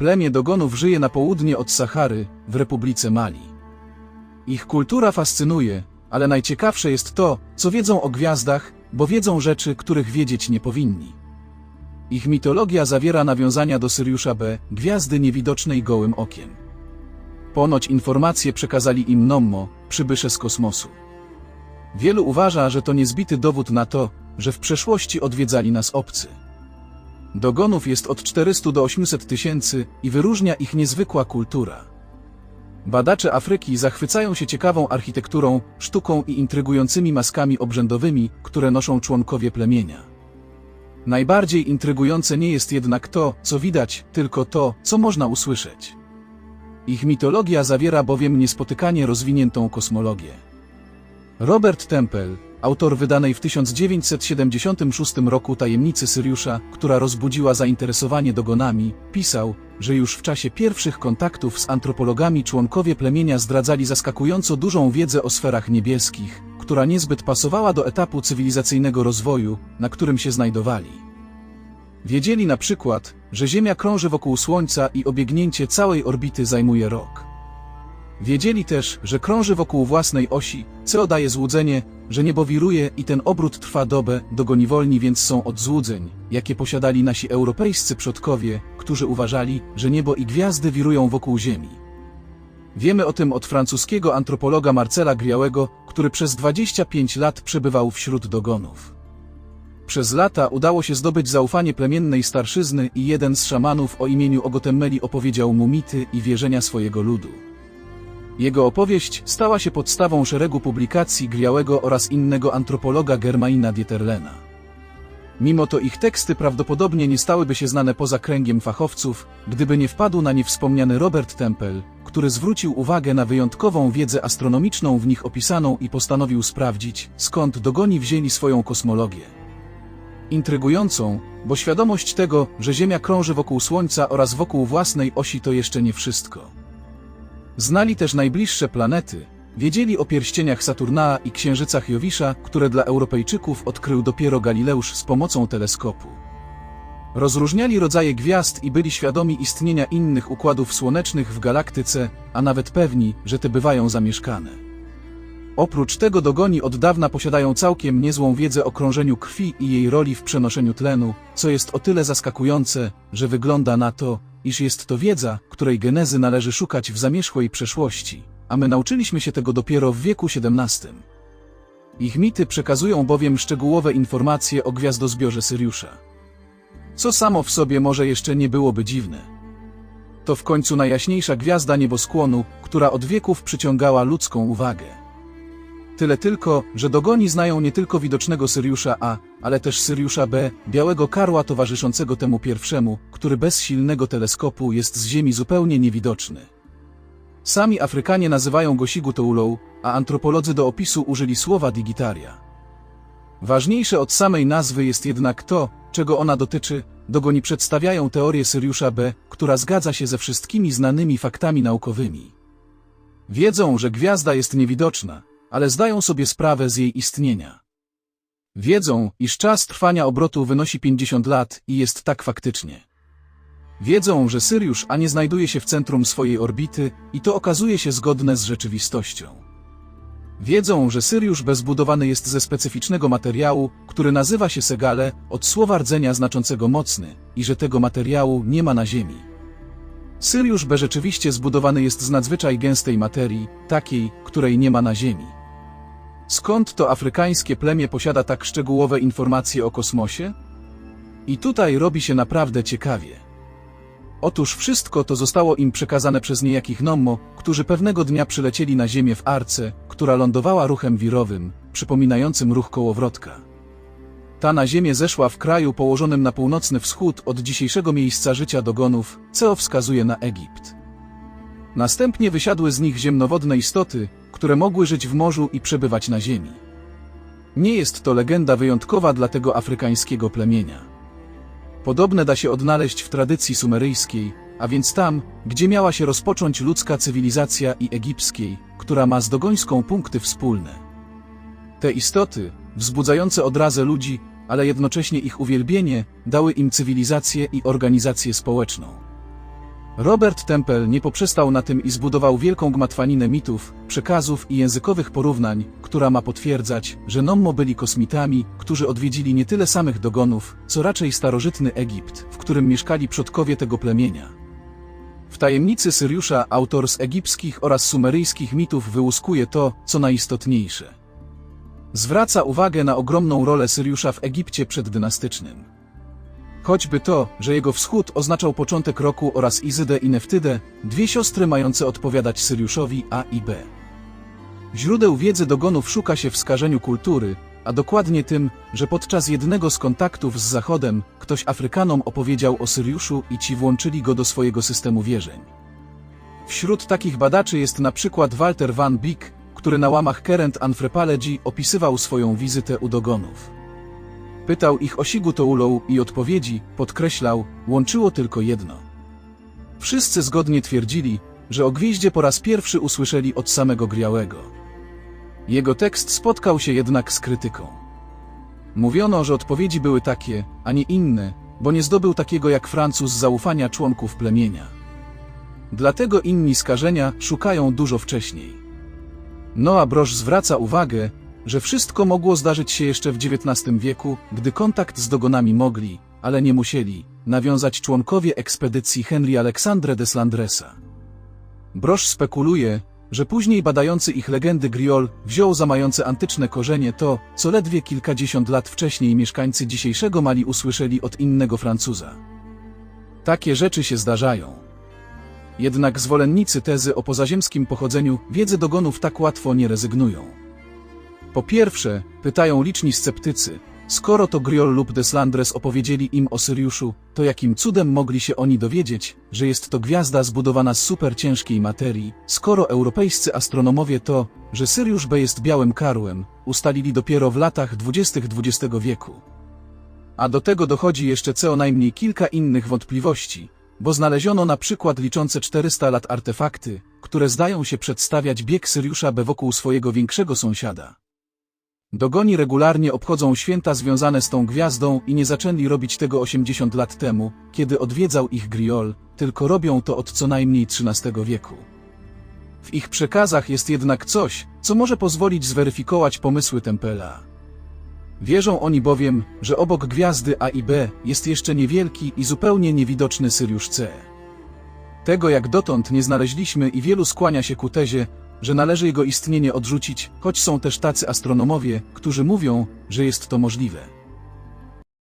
Plemię Dogonów żyje na południe od Sahary, w Republice Mali. Ich kultura fascynuje, ale najciekawsze jest to, co wiedzą o gwiazdach, bo wiedzą rzeczy, których wiedzieć nie powinni. Ich mitologia zawiera nawiązania do Syriusza B, gwiazdy niewidocznej gołym okiem. Ponoć informacje przekazali im Nommo, przybysze z kosmosu. Wielu uważa, że to niezbity dowód na to, że w przeszłości odwiedzali nas obcy. Dogonów jest od 400 do 800 tysięcy i wyróżnia ich niezwykła kultura. Badacze Afryki zachwycają się ciekawą architekturą, sztuką i intrygującymi maskami obrzędowymi, które noszą członkowie plemienia. Najbardziej intrygujące nie jest jednak to, co widać, tylko to, co można usłyszeć. Ich mitologia zawiera bowiem niespotykanie rozwiniętą kosmologię. Robert Temple, autor wydanej w 1976 roku Tajemnicy Syriusza, która rozbudziła zainteresowanie dogonami, pisał, że już w czasie pierwszych kontaktów z antropologami członkowie plemienia zdradzali zaskakująco dużą wiedzę o sferach niebieskich, która niezbyt pasowała do etapu cywilizacyjnego rozwoju, na którym się znajdowali. Wiedzieli na przykład, że Ziemia krąży wokół Słońca i obiegnięcie całej orbity zajmuje rok. Wiedzieli też, że krąży wokół własnej osi, co daje złudzenie, że niebo wiruje i ten obrót trwa dobę, dogoni wolni więc są od złudzeń, jakie posiadali nasi europejscy przodkowie, którzy uważali, że niebo i gwiazdy wirują wokół Ziemi. Wiemy o tym od francuskiego antropologa Marcela Griałego, który przez 25 lat przebywał wśród dogonów. Przez lata udało się zdobyć zaufanie plemiennej starszyzny i jeden z szamanów o imieniu Ogotemmeli opowiedział mu mity i wierzenia swojego ludu. Jego opowieść stała się podstawą szeregu publikacji Griałego oraz innego antropologa Germaina Dieterlena. Mimo to ich teksty prawdopodobnie nie stałyby się znane poza kręgiem fachowców, gdyby nie wpadł na nie wspomniany Robert Temple, który zwrócił uwagę na wyjątkową wiedzę astronomiczną w nich opisaną i postanowił sprawdzić, skąd dogoni wzięli swoją kosmologię. Intrygującą, bo świadomość tego, że Ziemia krąży wokół Słońca oraz wokół własnej osi to jeszcze nie wszystko. Znali też najbliższe planety, wiedzieli o pierścieniach Saturnaa i księżycach Jowisza, które dla Europejczyków odkrył dopiero Galileusz z pomocą teleskopu. Rozróżniali rodzaje gwiazd i byli świadomi istnienia innych układów słonecznych w galaktyce, a nawet pewni, że te bywają zamieszkane. Oprócz tego dogoni od dawna posiadają całkiem niezłą wiedzę o krążeniu krwi i jej roli w przenoszeniu tlenu, co jest o tyle zaskakujące, że wygląda na to, iż jest to wiedza, której genezy należy szukać w zamierzchłej przeszłości, a my nauczyliśmy się tego dopiero w wieku XVII. Ich mity przekazują bowiem szczegółowe informacje o gwiazdozbiorze Syriusza. Co samo w sobie może jeszcze nie byłoby dziwne. To w końcu najjaśniejsza gwiazda nieboskłonu, która od wieków przyciągała ludzką uwagę. Tyle tylko, że dogoni znają nie tylko widocznego Syriusza A, ale też Syriusza B, białego karła towarzyszącego temu pierwszemu, który bez silnego teleskopu jest z Ziemi zupełnie niewidoczny. Sami Afrykanie nazywają go Sigutoulou, a antropolodzy do opisu użyli słowa digitaria. Ważniejsze od samej nazwy jest jednak to, czego ona dotyczy, dogoni przedstawiają teorię Syriusza B, która zgadza się ze wszystkimi znanymi faktami naukowymi. Wiedzą, że gwiazda jest niewidoczna, ale zdają sobie sprawę z jej istnienia. Wiedzą, iż czas trwania obrotu wynosi 50 lat i jest tak faktycznie. Wiedzą, że Syriusz A nie znajduje się w centrum swojej orbity i to okazuje się zgodne z rzeczywistością. Wiedzą, że Syriusz B zbudowany jest ze specyficznego materiału, który nazywa się segale, od słowa rdzenia znaczącego mocny, i że tego materiału nie ma na Ziemi. Syriusz B rzeczywiście zbudowany jest z nadzwyczaj gęstej materii, takiej, której nie ma na Ziemi. Skąd to afrykańskie plemię posiada tak szczegółowe informacje o kosmosie? I tutaj robi się naprawdę ciekawie. Otóż wszystko to zostało im przekazane przez niejakich Nommo, którzy pewnego dnia przylecieli na Ziemię w arce, która lądowała ruchem wirowym, przypominającym ruch kołowrotka. Ta na Ziemię zeszła w kraju położonym na północny wschód od dzisiejszego miejsca życia dogonów, co wskazuje na Egipt. Następnie wysiadły z nich ziemnowodne istoty, które mogły żyć w morzu i przebywać na ziemi. Nie jest to legenda wyjątkowa dla tego afrykańskiego plemienia. Podobne da się odnaleźć w tradycji sumeryjskiej, a więc tam, gdzie miała się rozpocząć ludzka cywilizacja i egipskiej, która ma z dogońską punkty wspólne. Te istoty, wzbudzające odrazę ludzi, ale jednocześnie ich uwielbienie, dały im cywilizację i organizację społeczną. Robert Temple nie poprzestał na tym i zbudował wielką gmatwaninę mitów, przekazów i językowych porównań, która ma potwierdzać, że Nommo byli kosmitami, którzy odwiedzili nie tyle samych dogonów, co raczej starożytny Egipt, w którym mieszkali przodkowie tego plemienia. W tajemnicy Syriusza autor z egipskich oraz sumeryjskich mitów wyłuskuje to, co najistotniejsze. Zwraca uwagę na ogromną rolę Syriusza w Egipcie przeddynastycznym. Choćby to, że jego wschód oznaczał początek roku oraz Izydę i Neftydę, dwie siostry mające odpowiadać Syriuszowi A i B. Źródeł wiedzy dogonów szuka się w skażeniu kultury, a dokładnie tym, że podczas jednego z kontaktów z Zachodem ktoś Afrykanom opowiedział o Syriuszu i ci włączyli go do swojego systemu wierzeń. Wśród takich badaczy jest na przykład Walter van Beek, który na łamach Current Anthropology opisywał swoją wizytę u dogonów. Pytał ich o Sigu Toulou i odpowiedzi, podkreślał, łączyło tylko jedno. Wszyscy zgodnie twierdzili, że o gwieździe po raz pierwszy usłyszeli od samego Griałego. Jego tekst spotkał się jednak z krytyką. Mówiono, że odpowiedzi były takie, a nie inne, bo nie zdobył takiego jak Francuz zaufania członków plemienia. Dlatego inni skażenia szukają dużo wcześniej. Noa Brosz zwraca uwagę, że wszystko mogło zdarzyć się jeszcze w XIX wieku, gdy kontakt z dogonami mogli, ale nie musieli, nawiązać członkowie ekspedycji Henry Alexandre de Slandresa. Brosz spekuluje, że później badający ich legendy Griol wziął za mające antyczne korzenie to, co ledwie kilkadziesiąt lat wcześniej mieszkańcy dzisiejszego Mali usłyszeli od innego Francuza. Takie rzeczy się zdarzają. Jednak zwolennicy tezy o pozaziemskim pochodzeniu wiedzy dogonów tak łatwo nie rezygnują. Po pierwsze, pytają liczni sceptycy, skoro to Griol lub Deslandres opowiedzieli im o Syriuszu, to jakim cudem mogli się oni dowiedzieć, że jest to gwiazda zbudowana z superciężkiej materii, skoro europejscy astronomowie to, że Syriusz B jest białym karłem, ustalili dopiero w latach dwudziestych XX wieku. A do tego dochodzi jeszcze co najmniej kilka innych wątpliwości, bo znaleziono na przykład liczące 400 lat artefakty, które zdają się przedstawiać bieg Syriusza B wokół swojego większego sąsiada. Dogoni regularnie obchodzą święta związane z tą gwiazdą i nie zaczęli robić tego 80 lat temu, kiedy odwiedzał ich Griol, tylko robią to od co najmniej XIII wieku. W ich przekazach jest jednak coś, co może pozwolić zweryfikować pomysły Tempela. Wierzą oni bowiem, że obok gwiazdy A i B jest jeszcze niewielki i zupełnie niewidoczny Syriusz C. Tego jak dotąd nie znaleźliśmy i wielu skłania się ku tezie, że należy jego istnienie odrzucić, choć są też tacy astronomowie, którzy mówią, że jest to możliwe.